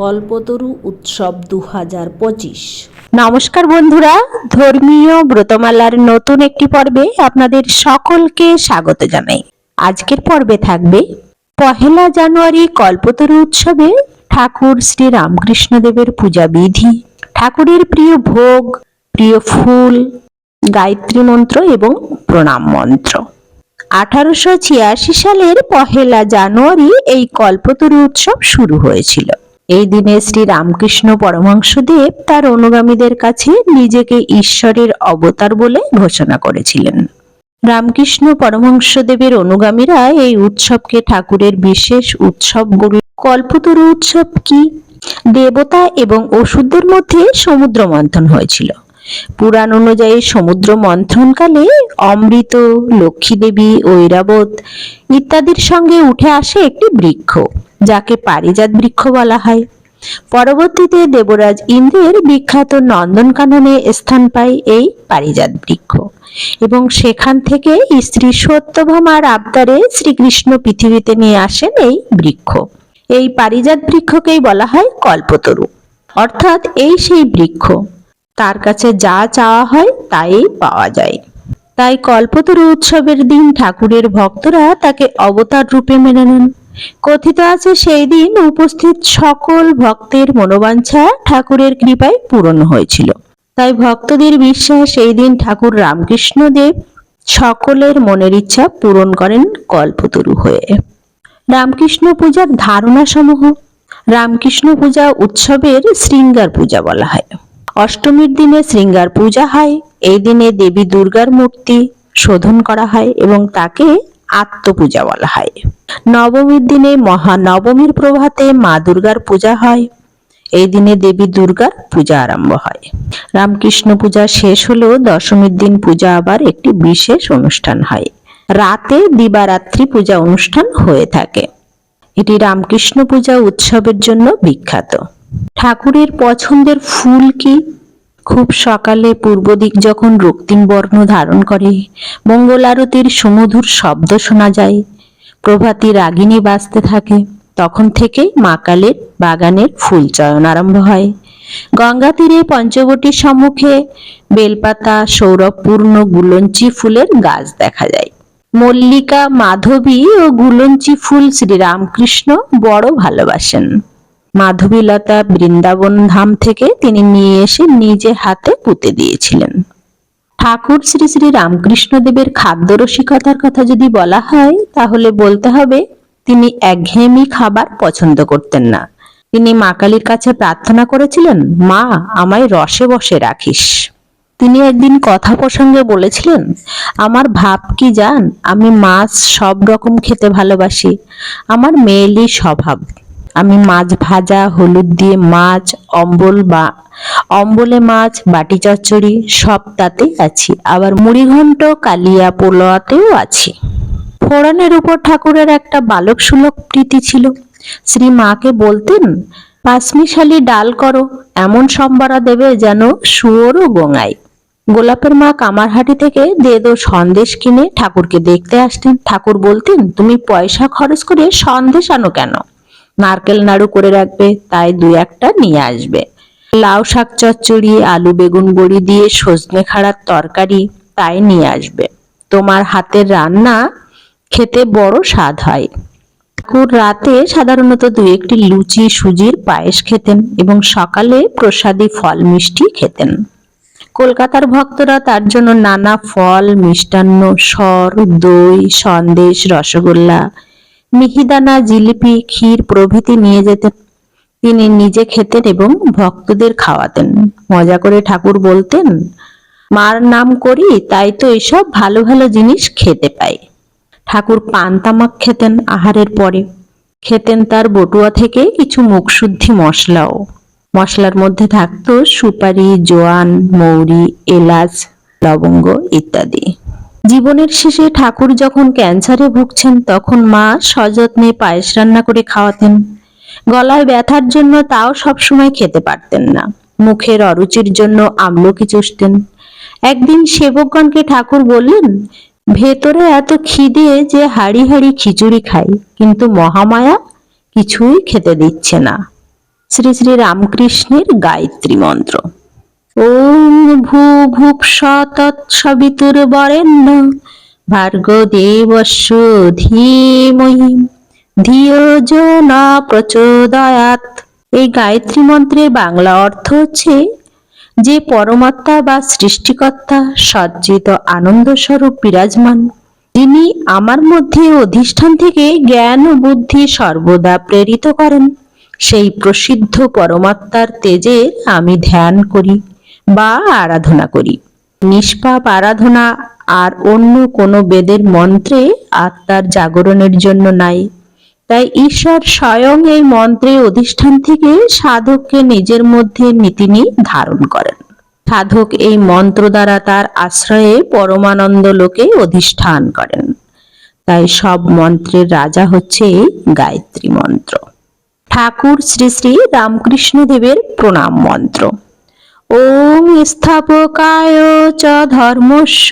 কল্পতরু উৎসব দু হাজার পঁচিশ। নমস্কার বন্ধুরা, ধর্মীয় ব্রতমালার নতুন একটি পর্বে আপনাদের সকলকে স্বাগত জানাই। আজকের পর্বে থাকবে পহেলা জানুয়ারি কল্পতরু উৎসবে ঠাকুর শ্রী রামকৃষ্ণদেবের পূজা বিধি ঠাকুরের প্রিয় ভোগ, প্রিয় ফুল, গায়ত্রী মন্ত্র এবং প্রণাম মন্ত্র। আঠারোশো ছিয়াশি সালের পহেলা জানুয়ারি এই কল্পতরু উৎসব শুরু হয়েছিল। এই দিনে শ্রী রামকৃষ্ণ পরমহংসদেব তার অনুগামীদের কাছে নিজেকে ঈশ্বরের অবতার বলে ঘোষণা করেছিলেন। রামকৃষ্ণ পরমহংসদেবের অনুগামীরা এই উৎসবকে ঠাকুরের বিশেষ উৎসব বলে কল্পতরু উৎসব কি? দেবতা এবং অসুরদের মধ্যে সমুদ্র মন্থন হয়েছিল। পুরাণ অনুযায়ী সমুদ্র মন্থনকালে অমৃত, লক্ষ্মী দেবী, ঐরাবত ইত্যাদির সঙ্গে উঠে আসে একটি বৃক্ষ। যাকে পারিজাত বৃক্ষ বলা হয়। পরবর্তীতে দেবরাজ ইন্দ্রের বিখ্যাত নন্দনকাননে স্থান পায় এই পারিজাত বৃক্ষ এবং সেখান থেকে স্ত্রী সত্যভামার আবদারে শ্রীকৃষ্ণ পৃথিবীতে নিয়ে আসেন এই বৃক্ষ। এই পারিজাত বৃক্ষকেই বলা হয় কল্পতরু। অর্থাৎ এই সেই বৃক্ষ। তার কাছে যা চাওয়া হয় তাই পাওয়া যায়। তাই কল্পতরু উৎসবের দিন ঠাকুরের ভক্তরা তাকে অবতার রূপে মেনে নেন। কথিত আছে সেই দিন উপস্থিত সকল ভক্তের মনোবাঞ্ছা ঠাকুরের কৃপায় পূরণ হয়েছিল। তাই ভক্তদের বিশ্বাস এই দিন ঠাকুর রামকৃষ্ণদেব সকলের মনের ইচ্ছা পূরণ করেন কল্পতরু হয়ে। রামকৃষ্ণ পূজার ধারণা সমূহ রামকৃষ্ণ পূজা উৎসবের শৃঙ্গার পূজা বলা হয়। অষ্টমীর দিনে শৃঙ্গার পূজা হয়, এই দিনে দেবী দুর্গার মূর্তি শোধন করা হয় এবং তাকে আত্মপূজা বলা হয়। নবমীর দিনে মহানবমীর প্রভাতে মা দুর্গার পূজা হয়। এই দিনে দেবী দুর্গার পূজা আরম্ভ হয়। রামকৃষ্ণ পূজা শেষ হলেও দশমীর দিন পূজা আবার একটি বিশেষ অনুষ্ঠান হয়। রাতে দিবারাত্রি পূজা অনুষ্ঠান হয়ে থাকে। এটি রামকৃষ্ণ পূজা উৎসবের জন্য বিখ্যাত। ঠাকুরের পছন্দের ফুল কি? খুব সকালে পূর্ব দিক যখন রক্তিম বর্ণ ধারণ করে, মঙ্গল আরতির সুমধুর শব্দ শোনা যায়। প্রভাতী রাগিনী বাজতে থাকে। তখন থেকেই মা কালীর বাগানের ফুল চয়ন আরম্ভ হয়। গঙ্গা তীরে পঞ্চবটির সম্মুখে বেলপাতা, সৌরভপূর্ণ গুলঞ্চি ফুলের গাছ দেখা যায়। মল্লিকা, মাধবী ও গুলঞ্চি ফুল শ্রীরামকৃষ্ণ বড় ভালোবাসেন। মাধবীলতা বৃন্দাবন ধাম থেকে তিনি নিয়ে এসে নিজে হাতে পুঁতে দিয়েছিলেন। ঠাকুর শ্রী শ্রী রামকৃষ্ণদেবের খাদ্য রসিকতার কথা যদি বলা হয়, তাহলে বলতে হবে, তিনি একঘেয়েমি খাবার পছন্দ করতেন না। তিনি মা কালীর কাছে প্রার্থনা করেছিলেন, মা, আমায় রসে বসে রাখিস। তিনি একদিন কথা প্রসঙ্গে বলেছিলেন, আমার ভাব কি জান? আমি মাছ সব রকম খেতে ভালোবাসি। আমার মেয়েলি স্বভাব। আমি মাছ ভাজা, হলুদ দিয়ে মাছ, অম্বল বা, অম্বলে মাছ, বাটি চচ্চড়ি, সব তাতেই আছি। আবার মুড়িঘণ্ট, কালিয়া পোলোয়াতেও আছি। ফোড়নের উপর ঠাকুরের একটা বালক সুলভ প্রীতি ছিল। শ্রী মাকে বলতেন, পাঁচমিশালি ডাল করো, এমন সম্বারা দেবে যেন শুয়োরও গোঙায়। গোলাপের মা কামারহাটি থেকে দে দো সন্দেশ কিনে ঠাকুরকে দেখতে আসতেন। ঠাকুর বলতেন, তুমি পয়সা খরচ করে সন্দেশ আনো কেন? নারকেল নাড়ু করে রাখবে, তাই দুই একটা নিয়ে আসবে। লাউ শাক চচ্চড়ি, আলু বেগুন বড়ি দিয়ে সজনে খাড়ার তরকারি, তাই নিয়ে আসবে। তোমার হাতের রান্না খেতে বড় স্বাদ হয়। ঠাকুর রাতে সাধারণত দু একটি লুচি, সুজির পায়েস খেতেন এবং সকালে প্রসাদী ফল, মিষ্টি খেতেন। কলকাতার ভক্তরা তার জন্য নানা ফল, মিষ্টান্ন সর দই, সন্দেশ, রসগোল্লা মিহিদানা, জিলিপি, ক্ষীর প্রভৃতি নিয়ে যেতেন তিনি নিজে খেতেন এবং ভক্তদের খাওয়াতেন। মজা করে ঠাকুর বলতেন, মার নাম করি, তাই তো এসব ভালো ভালো জিনিস খেতে পাই। ঠাকুর পান তামাক খেতেন আহারের পরে। খেতেন তার বটুয়া থেকে কিছু মুখশুদ্ধি মশলাও। মশলার মধ্যে থাকতো সুপারি, জোয়ান, মৌরি, এলাচ, লবঙ্গ ইত্যাদি। জীবনের শেষে ঠাকুর যখন ক্যান্সারে ভুগছেন, তখন মা সযত্নে পায়েস রান্না করে খাওয়াতেন। গলায় ব্যথার জন্য তাও সবসময় খেতে পারতেন না। মুখের অরুচির জন্য আমলকি চুষতেন। একদিন সেবকগণকে ঠাকুর বললেন, ভেতরে এত খিদে যে হাড়ি হাড়ি খিচুড়ি খাই, কিন্তু মহামায়া কিছুই খেতে দিচ্ছে না। শ্রী শ্রী রামকৃষ্ণের গায়ত্রী মন্ত্র। ওম ভূ ভূপস তৎসবিতুর বরেণ্য ভার্গ দেবস্য ধীমহি ধিয় যো ন প্রচোদয়াত এই গায়ত্রী মন্ত্রের বাংলা অর্থ হচ্ছে, যে পরমাত্মা বা সৃষ্টিকর্তা সজ্জিত আনন্দ স্বরূপ বিরাজমান তিনি আমার মধ্যে অধিষ্ঠান থেকে জ্ঞান ও বুদ্ধি সর্বদা প্রেরিত করেন। সেই প্রসিদ্ধ পরমাত্মার তেজে আমি ধ্যান করি। বা আরাধনা করি। নিষ্পাপ আরাধনা আর অন্য কোনো বেদের মন্ত্রে আত্মার জাগরণের জন্য নাই। তাই ঈশ্বর স্বয়ং এই মন্ত্রে অধিষ্ঠান থেকে সাধককে নিজের মধ্যে নীতিনি ধারণ করেন। সাধক এই মন্ত্র দ্বারা তার আশ্রয়ে পরমানন্দ লোকে অধিষ্ঠান করেন। তাই সব মন্ত্রের রাজা হচ্ছে গায়ত্রী মন্ত্র। ঠাকুর শ্রী শ্রী রামকৃষ্ণ দেবের প্রণাম মন্ত্র। ওম স্থাপকায় চ ধর্মস্য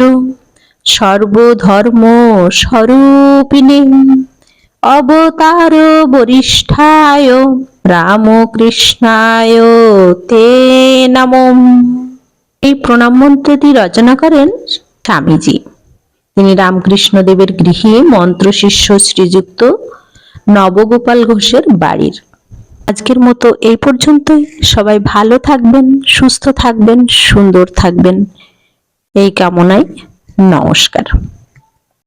সর্বধর্ম স্বরূপিণী অবতার বরিষ্ঠায় রামকৃষ্ণায় তে নমঃ এই প্রণাম মন্ত্রটি রচনা করেন স্বামীজি। তিনি রামকৃষ্ণদেবের গৃহে মন্ত্র শিষ্য শ্রীযুক্ত নবগোপাল ঘোষের বাড়ির। আজকের মতো এই পর্যন্তই। সবাই ভালো থাকবেন সুস্থ থাকবেন সুন্দর থাকবেন। এই কামনায় নমস্কার।